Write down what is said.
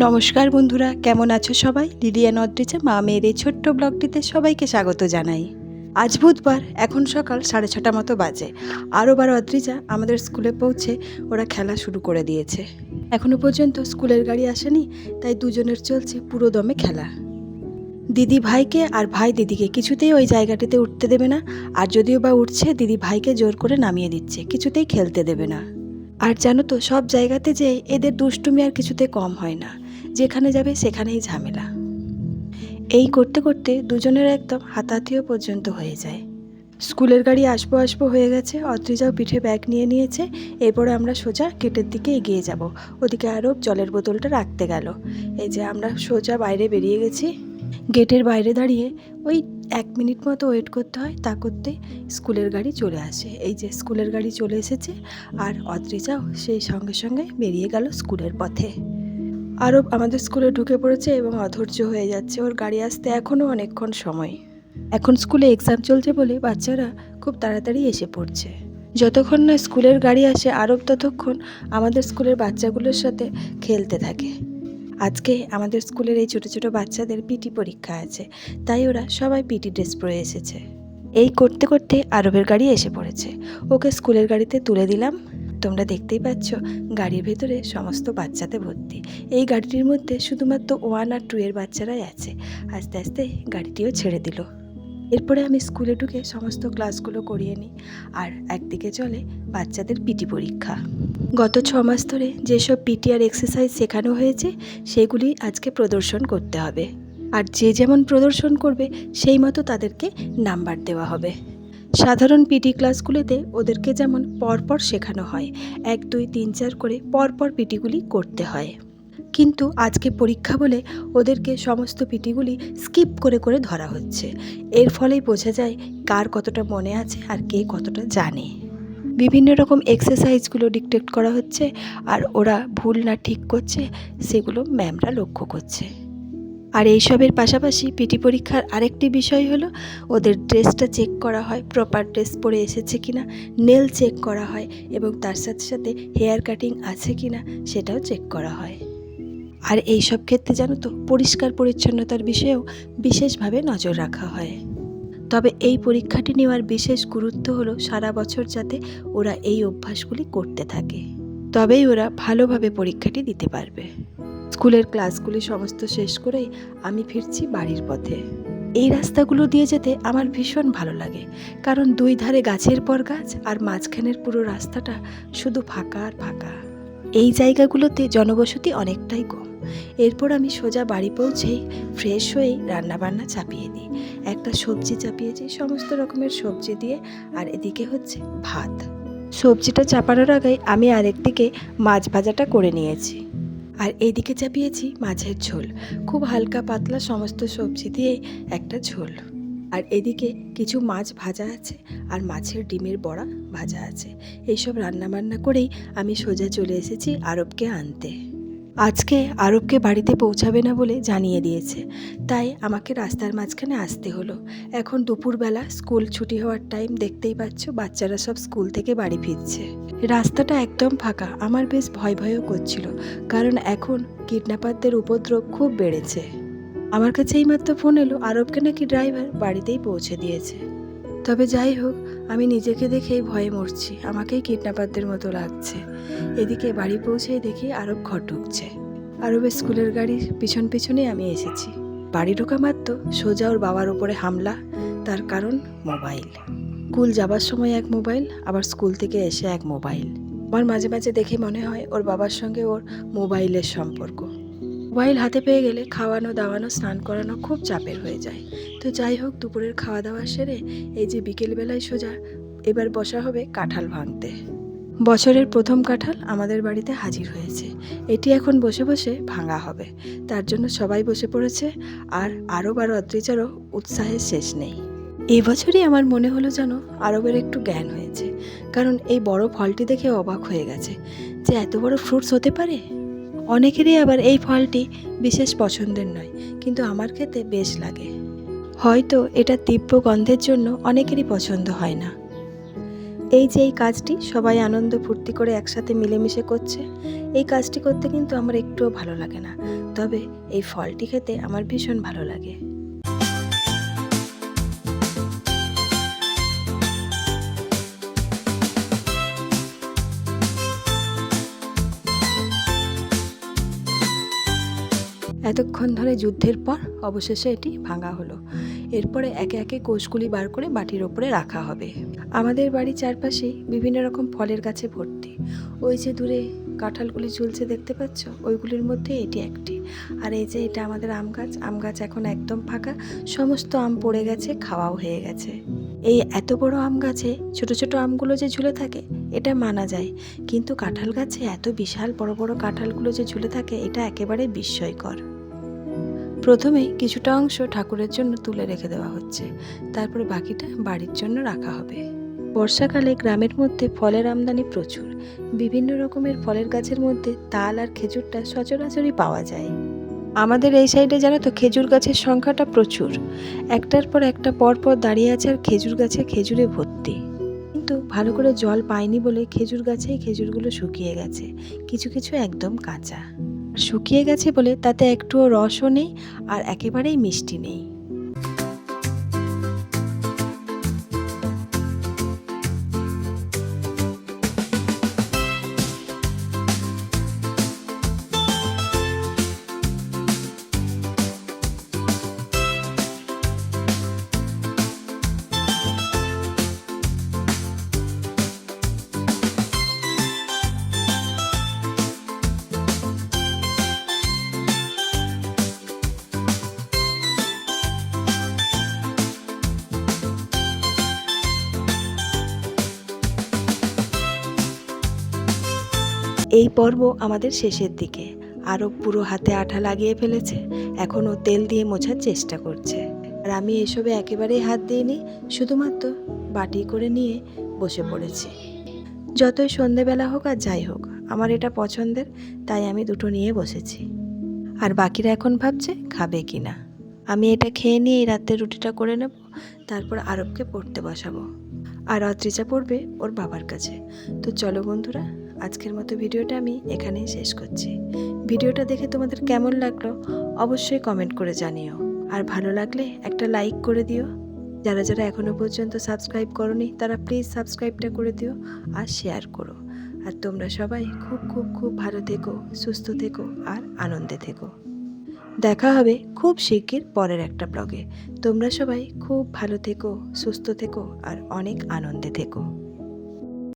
নমস্কার বন্ধুরা, কেমন আছো সবাই? লিলিয়ান অদ্রিজা মা মেয়ের এই ছোট্ট ব্লগটিতে সবাইকে স্বাগত জানাই। আজ বুধবার, এখন সকাল সাড়ে ছটা মতো বাজে। আরও বার অদ্রিজা আমাদের স্কুলে পৌঁছে ওরা খেলা শুরু করে দিয়েছে। এখনও পর্যন্ত স্কুলের গাড়ি আসেনি, তাই দুজনের চলছে পুরো দমে খেলা। দিদি ভাইকে আর ভাই দিদিকে কিছুতেই ওই জায়গাটিতে উঠতে দেবে না, আর যদিও বা উঠছে, দিদি ভাইকে জোর করে নামিয়ে দিচ্ছে, কিছুতেই খেলতে দেবে না। আর জানো তো, সব জায়গাতে যে এদের দুষ্টুমি আর কিছুতে কম হয় না। যেখানে যাবে সেখানেই ঝামেলা। এই করতে করতে দুজনের একদম হাতাহাতিও পর্যন্ত হয়ে যায়। স্কুলের গাড়ি আসব আসব হয়ে গেছে, অদ্রিজাও পিঠে ব্যাগ নিয়ে নিয়েছে, এরপরে আমরা সোজা গেটের দিকে এগিয়ে যাব। ওদিকে আরও জলের বোতলটা রাখতে গেল। এই যে আমরা সোজা বাইরে বেরিয়ে গেছি। গেটের বাইরে দাঁড়িয়ে ওই এক মিনিট মতো ওয়েট করতে হয়, তা করতে স্কুলের গাড়ি চলে আসে। এই যে স্কুলের গাড়ি চলে এসেছে, আর অদ্রিজাও সেই সঙ্গে সঙ্গে বেরিয়ে গেল স্কুলের পথে। আরও আমাদের স্কুলে ঢুকে পড়েছে এবং অধৈর্য হয়ে যাচ্ছে। ওর গাড়ি আসতে এখনও অনেকক্ষণ সময়। এখন স্কুলে এক্সাম চলছে বলে বাচ্চারা খুব তাড়াতাড়ি এসে পড়ছে। যতক্ষণ না স্কুলের গাড়ি আসে, আরব ততক্ষণ আমাদের স্কুলের বাচ্চাগুলোর সাথে খেলতে থাকে। আজকে আমাদের স্কুলের এই ছোটো ছোটো বাচ্চাদের পিটি পরীক্ষা আছে, তাই ওরা সবাই পিটি ড্রেস পরে এসেছে। এই করতে করতে আরবের গাড়ি এসে পড়েছে। ওকে স্কুলের গাড়িতে তুলে দিলাম। তোমরা দেখতেই পাচ্ছ গাড়ির ভেতরে সমস্ত বাচ্চাতে ভর্তি। এই গাড়িটির মধ্যে শুধুমাত্র ওয়ান আর টু এর বাচ্চারাই আছে। আস্তে আস্তে গাড়িটিও ছেড়ে দিল। এরপরে আমি স্কুলে ঢুকে সমস্ত ক্লাসগুলো করিয়ে নিই আর একদিকে চলে বাচ্চাদের পিটি পরীক্ষা। গত ছ মাস ধরে যেসব পিটি আর এক্সারসাইজ শেখানো হয়েছে, সেগুলি আজকে প্রদর্শন করতে হবে। আর যে যেমন প্রদর্শন করবে, সেই মতো তাদেরকে নাম্বার দেওয়া হবে। সাধারণ পিটি ক্লাসগুলোতে ওদেরকে যেমন পরপর শেখানো হয়, এক, দুই, তিন, চার করে পরপর পিটিগুলি করতে হয়। কিন্তু আজকে পরীক্ষা বলে ওদেরকে সমস্ত পিটিগুলি স্কিপ করে করে ধরা হচ্ছে। এর ফলেই বোঝা যায় কার কতটা মনে আছে আর কে কতটা জানে। বিভিন্ন রকম এক্সারসাইজগুলো ডিকটেক্ট করা হচ্ছে আর ওরা ভুল না ঠিক করছে, সেগুলো ম্যামরা লক্ষ্য করছে। আর এইসবের পাশাপাশি পিটি পরীক্ষার আরেকটি বিষয় হলো, ওদের ড্রেসটা চেক করা হয় প্রপার ড্রেস পরে এসেছে কিনা নেল চেক করা হয় এবং তার সাথে সাথে হেয়ার কাটিং আছে কিনা সেটাও চেক করা হয়। আর এই সব ক্ষেত্রে জানো তো, পরিষ্কার পরিচ্ছন্নতার বিষয়েও বিশেষভাবে নজর রাখা হয়। তবে এই পরীক্ষাটি নেওয়ার বিশেষ গুরুত্ব হলো সারা বছর যাতে ওরা এই অভ্যাসগুলি করতে থাকে। তবেই ওরা ভালোভাবে পরীক্ষাটি দিতে পারবে। স্কুলের ক্লাসগুলি সমস্ত শেষ করেই আমি ফিরছি বাড়ির পথে। এই রাস্তাগুলো দিয়ে যেতে আমার ভীষণ ভালো লাগে, কারণ দুই ধারে গাছের পর গাছ আর মাঝখানের পুরো রাস্তাটা শুধু ফাঁকা আর ফাঁকা। এই জায়গাগুলোতে জনবসতি অনেকটাই কম। এরপর আমি সোজা বাড়ি পৌঁছেই ফ্রেশ হয়েই রান্নাবান্না চাপিয়ে দিই একটা সবজি চাপিয়েছি সমস্ত রকমের সবজি দিয়ে, আর এদিকে হচ্ছে ভাত। সবজিটা চাপানোর আগে আমি আরেকদিকে মাছ ভাজাটা করে নিয়েছি। আর এদিকে চাপিয়েছি মাছের ঝোল। খুব হালকা পাতলা সমস্ত সবজি দিয়ে একটা ঝোল। আর এদিকে কিছু মাছ ভাজা আছে আর মাছের ডিমের বড়া ভাজা আছে। এইসব রান্নাবান্না করেই আমি সোজা চলে এসেছি আরবকে আনতে। আজকে আরবকে বাড়িতে পৌঁছাবে না বলে জানিয়ে দিয়েছে। তাই আমাকে রাস্তার মাঝখানে আসতে হলো। এখন দুপুরবেলা স্কুল ছুটি হওয়ার টাইম দেখতেই পাচ্ছ বাচ্চারা সব স্কুল থেকে বাড়ি ফিরছে। রাস্তাটা একদম ফাঁকা। আমার বেশ ভয় ভয়ও করছিল, কারণ এখন কিডন্যাপারদের উপদ্রব খুব বেড়েছে। আমার কাছে এইমাত্র ফোন এলো, আরবকে নাকি ড্রাইভার বাড়িতেই পৌঁছে দিয়েছে। তবে যাই হোক, আমি নিজেকে দেখেই ভয়ে মরছি। আমাকেই কিডন্যাপারদের মতো লাগছে। এদিকে বাড়ি পৌঁছেই দেখি আরব ঘর ঢুকছে আরবের স্কুলের গাড়ির পিছন পিছনেই আমি এসেছি। বাড়ি ঢোকা মাত্র সোজা ওর বাবার ওপরে হামলা, তার কারণ মোবাইল। স্কুল যাবার সময় এক মোবাইল, আবার স্কুল থেকে এসে এক মোবাইল। আমার মাঝে মাঝে দেখে মনে হয় ওর বাবার সঙ্গে ওর মোবাইলের সম্পর্ক। মোবাইল হাতে পেয়ে গেলে খাওয়ানো, দাওয়ানো, স্নান করানো খুব চাপের হয়ে যায়। তো যাই হোক, দুপুরের খাওয়া দাওয়া সেরে এই যে বিকেলবেলায় সোজা, এবার বসা হবে কাঁঠাল ভাঙতে। বছরের প্রথম কাঁঠাল আমাদের বাড়িতে হাজির হয়েছে। এটি এখন বসে বসে ভাঙা হবে। তার জন্য সবাই বসে পড়েছে আর আরও বারো অদ্রিজারও উৎসাহের শেষ নেই। এবছরই আমার মনে হলো যেন আরবের একটু জ্ঞান হয়েছে। কারণ এই বড় ফলটি দেখে অবাক হয়ে গেছে যে এত বড় ফ্রুটস হতে পারে? অনেকেরই আবার এই ফলটি বিশেষ পছন্দের নয়, কিন্তু আমার খেতে বেশ লাগে। হয়তো এটা তীব্র গন্ধের জন্য অনেকেরই পছন্দ হয় না। এই যে এই কাজটি সবাই আনন্দ ফুর্তি করে একসাথে মিলেমিশে করছে, এই কাজটি করতে কিন্তু আমার একটুও ভালো লাগে না। তবে এই ফলটি খেতে আমার ভীষণ ভালো লাগে। এতক্ষণ ধরে যুদ্ধের পর অবশেষে এটি ভাঙা হলো। এরপরে একে একে কোষগুলি বার করে বাটির ওপরে রাখা হবে। আমাদের বাড়ির চারপাশে বিভিন্ন রকম ফলের গাছে ভর্তি। ওই যে দূরে কাঁঠালগুলি ঝুলছে দেখতে পাচ্ছ? ওইগুলির মধ্যে এটি একটি। আর এই যে এটা আমাদের আম গাছ আম গাছ এখন একদম ফাঁকা। সমস্ত আম পড়ে গেছে, খাওয়াও হয়ে গেছে। এই এত বড় আম গাছে ছোট ছোট আমগুলো যে ঝুলে থাকে, এটা মানা যায়। কিন্তু কাঁঠাল গাছে এত বিশাল বড় বড় কাঁঠালগুলো যে ঝুলে থাকে, এটা একেবারে বিস্ময়কর। প্রথমে কিছুটা অংশ ঠাকুরের জন্য তুলে রেখে দেওয়া হচ্ছে। তারপরে বাকিটা বাড়ির জন্য রাখা হবে। বর্ষাকালে গ্রামের মধ্যে ফলের আমদানি প্রচুর। বিভিন্ন রকমের ফলের গাছের মধ্যে তাল আর খেজুরটা সচরাচরই পাওয়া যায়। আমাদের এই সাইডে জানো তো খেজুর গাছের সংখ্যাটা প্রচুর। একটার পর একটা পর পর দাঁড়িয়ে আছে আর খেজুর গাছে খেজুরে ভর্তি। কিন্তু ভালো করে জল পায়নি বলে খেজুর গাছেই খেজুরগুলো শুকিয়ে গেছে। কিছু কিছু একদম কাঁচা। শুকিয়ে গেছে বলে তাতে একটুও রসও নেই আর একেবারেই মিষ্টি নেই। এই পর্ব আমাদের শেষের দিকে। আরও পুরো হাতে আঠা লাগিয়ে ফেলেছে, এখনও তেল দিয়ে মোছার চেষ্টা করছে। আর আমি এসবে একেবারেই হাত দিইনি, শুধুমাত্র বাটি করে নিয়ে বসে পড়েছি। যতই সন্ধেবেলা হোক আর যাই হোক, আমার এটা পছন্দের, তাই আমি দুটো নিয়ে বসেছি। আর বাকিরা এখন ভাবছে খাবে কি না আমি এটা খেয়ে নিয়ে এই রাতের রুটিটা করে নেব, তারপর আরবকে পড়তে বসাবো। আর অদ্রিজা পড়বে ওর বাবার কাছে। তো চলো বন্ধুরা আজকের মতো ভিডিওটা আমি এখানেই শেষ করছি। ভিডিওটা দেখে তোমাদের কেমন লাগল অবশ্যই কমেন্ট করে জানিও। আর ভালো লাগলে একটা লাইক করে দিও। যারা যারা এখনও পর্যন্ত সাবস্ক্রাইব করনি, তারা প্লিজ সাবস্ক্রাইবটা করে দিও আর শেয়ার করো। আর তোমরা সবাই খুব খুব খুব ভালো থেকো, সুস্থ থেকো আর আনন্দে থেকো। দেখা হবে খুব শিগগির পরের একটা ব্লগে তোমরা সবাই খুব ভালো থেকো, সুস্থ থেকো আর অনেক আনন্দে থেকো।